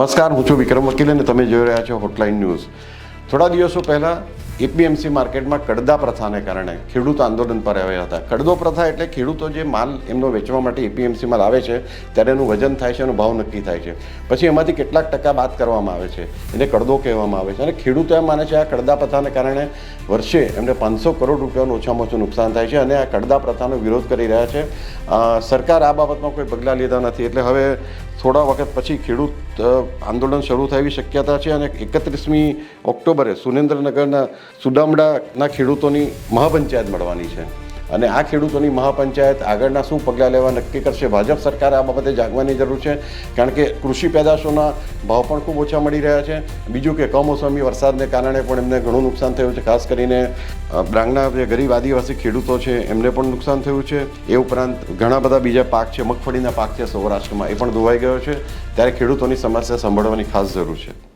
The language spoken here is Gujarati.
નમસ્કાર, હું છું વિક્રમ વકીલ અને તમે જોઈ રહ્યા છો હોટલાઇન ન્યૂઝ થોડા દિવસો પહેલાં એપીએમસી માર્કેટમાં કડદા પ્રથાને કારણે ખેડૂત આંદોલન પર આવ્યા હતા. કડદો પ્રથા એટલે ખેડૂતો જે માલ એમનો વેચવા માટે એપીએમસીમાં લાવે છે, ત્યારે એનું વજન થાય છે, એનો ભાવ નક્કી થાય છે. પછી એમાંથી કેટલાક ટકા બાદ કરવામાં આવે છે, એને કડદો કહેવામાં આવે છે. અને ખેડૂતો એમ માને છે, આ કડદા પ્રથાને કારણે વર્ષે એમને પાંચસો કરોડ રૂપિયાનું ઓછામાં ઓછું નુકસાન થાય છે અને આ કડદા પ્રથાનો વિરોધ કરી રહ્યા છે. સરકાર આ બાબતમાં કોઈ પગલાં લીધા નથી. એટલે હવે થોડા વખત પછી ખેડૂત આંદોલન શરૂ થાય એવી શક્યતા છે અને એકત્રીસમી ઓક્ટોબરે સુરેન્દ્રનગરના સુદામડાના ખેડૂતોની મહાપંચાયત મળવાની છે. અને આ ખેડૂતોની મહાપંચાયત આગળના શું પગલાં લેવા નક્કી કરશે? ભાજપ સરકારે આ બાબતે જાગવાની જરૂર છે, કારણ કે કૃષિ પેદાશોના ભાવ પણ ખૂબ ઓછા મળી રહ્યા છે. બીજું કે કમોસમી વરસાદને કારણે પણ એમને ઘણું નુકસાન થયું છે, ખાસ કરીને ડાંગના જે ગરીબ આદિવાસી ખેડૂતો છે, એમને પણ નુકસાન થયું છે. એ ઉપરાંત ઘણા બધા બીજા પાક છે, મગફળીના પાક છે સૌરાષ્ટ્રમાં, એ પણ ધોવાઈ ગયો છે. ત્યારે ખેડૂતોની સમસ્યા સંભાળવાની ખાસ જરૂર છે.